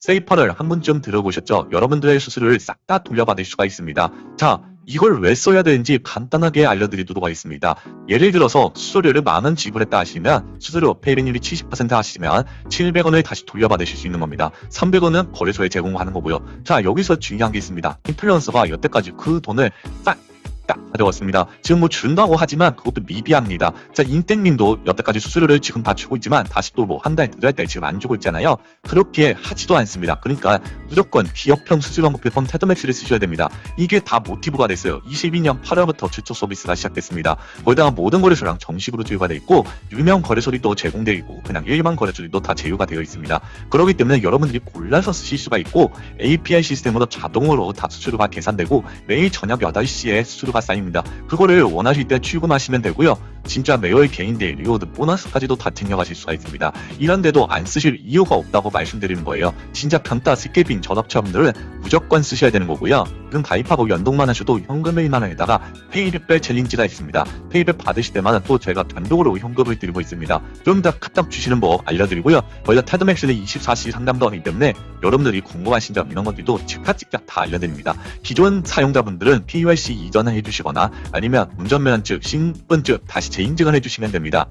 세이퍼를 한 번쯤 들어보셨죠? 여러분들의 수수료를 싹다 돌려받을 수가 있습니다. 자, 이걸 왜 써야 되는지 간단하게 알려드리도록 하겠습니다. 예를 들어서 수수료를 만원 지불했다 하시면 수수료 페이백률이 70% 하시면 700원을 다시 돌려받으실 수 있는 겁니다. 300원은 거래소에 제공하는 거고요. 자, 여기서 중요한 게 있습니다. 인플루언서가 여태까지 그 돈을 싹 다 가져왔습니다. 지금 뭐 준다고 하지만 그것도 미비합니다. 자, 인땡님도 여태까지 수수료를 지금 다 주고 있지만 다시 또 뭐 한 달, 두 달 때 지금 안 주고 있잖아요. 그렇게 하지도 않습니다. 그러니까 무조건 기업형 수수료 목표폰 테드맥스를 쓰셔야 됩니다. 이게 다 모티브가 됐어요. 22년 8월부터 최초 서비스가 시작됐습니다. 거기다가 모든 거래소랑 정식으로 제휴가 돼 있고 유명 거래소들도 제공되어 있고 그냥 일반 거래소들도 다 제휴가 되어 있습니다. 그렇기 때문에 여러분들이 골라서 쓰실 수가 있고 API 시스템으로 자동으로 다 수수료가 계산되고 매일 저녁 8시에 수수료가 쌓입니다. 그거를 원하실 때 출금하시면 되고요. 진짜 매월 개인들 리워드 보너스까지도 다 챙겨가실 수가 있습니다. 이런데도 안 쓰실 이유가 없다고 말씀드리는 거예요. 진짜 편타 스케빈 전업체분들은 무조건 쓰셔야 되는 거고요. 지금 가입하고 연동만 하셔도 현금 1만 원에다가 페이백별 챌린지가 있습니다. 페이백 받으실 때마다 또 제가 단독으로 현금을 드리고 있습니다. 좀 더 카톡 주시는 법 알려드리고요. 저희가 테드맥스는 24시 상담도 하기 때문에 여러분들이 궁금하신 점 이런 것들도 즉각즉각 다 알려드립니다. 기존 사용자분들은 PUC 이전을 해주시거나 아니면 운전면허증, 신분증 다시 재 인증을 해주시면 됩니다.